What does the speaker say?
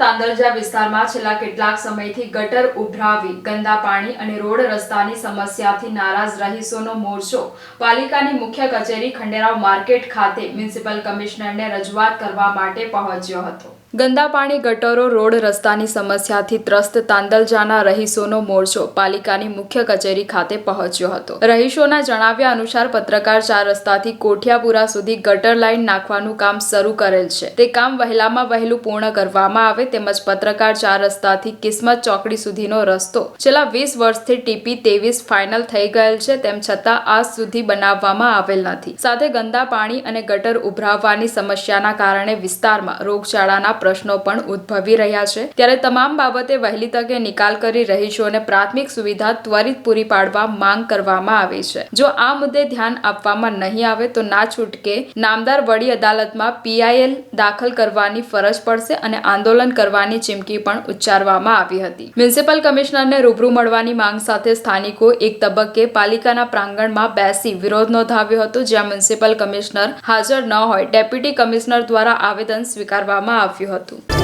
તાંદલજા વિસ્તારમાં છેલ્લા કેટલાક સમયથી ગટર ઉભરાવી ગંદા પાણી અને રોડ રસ્તાની સમસ્યાથી નારાજ રહીશોનો મોરચો. પાલિકાની મુખ્ય કચેરી ખંડેરાવ માર્કેટ ખાતે મ્યુનિસિપલ કમિશનરને રજૂઆત કરવા માટે પહોંચ્યો હતો. ગંદા પાણી ગટરો રોડ રસ્તાની સમસ્યાથી ત્રસ્ત તાંદલજાના રહીશોનો મોરચો પાલિકાની મુખ્ય કચેરી ખાતે પહોંચ્યો હતો. રહીશોના જણાવ્યા અનુસાર પત્રકાર ચાર રસ્તાથી કોઠિયાપુરા સુધી ગટર લાઇન નાખવાનું કામ શરૂ કરેલ છે. તે કામ વહેલામાં વહેલું પૂર્ણ કરવામાં આવે તેમજ પત્રકાર ચાર રસ્તાથી કિસ્મત ચોકડી સુધીનો રસ્તો છેલ્લા વીસ વર્ષથી ટીપી તેવીસ ફાઇનલ થઈ ગયેલ છે તેમ છતાં આજ સુધી બનાવવામાં આવેલ નથી. સાથે ગંદા પાણી અને ગટર ઉભરાવવાની સમસ્યાના કારણે વિસ્તારમાં રોગચાળાના પ્રશ્નો પણ ઉદ્ભવી રહ્યા છે. ત્યારે તમામ બાબતે વહેલી તકે નિકાલ કરી રહીશોને પ્રાથમિક સુવિધા ત્વરિત પૂરી પાડવા માંગ કરવામાં આવી છે. જો આ મુદ્દે ધ્યાન આપવામાં નહીં આવે તો ના છૂટકે નામદાર વડી અદાલતમાં પીઆઈએલ દાખલ કરવાની ફરજ પડશે અને આંદોલન કરવાની ચીમકી પણ ઉચ્ચારવામાં આવી હતી. મ્યુનિસિપલ કમિશનરને રૂબરૂ મળવાની માંગ સાથે સ્થાનિકો એક તબક્કે પાલિકાના પ્રાંગણમાં બેસી વિરોધ નોંધાવ્યો હતો, જ્યાં મ્યુનિસિપલ કમિશનર હાજર ન હોય. ડેપ્યુટી કમિશનર દ્વારા આવેદન સ્વીકારવામાં આવ્યું હતું.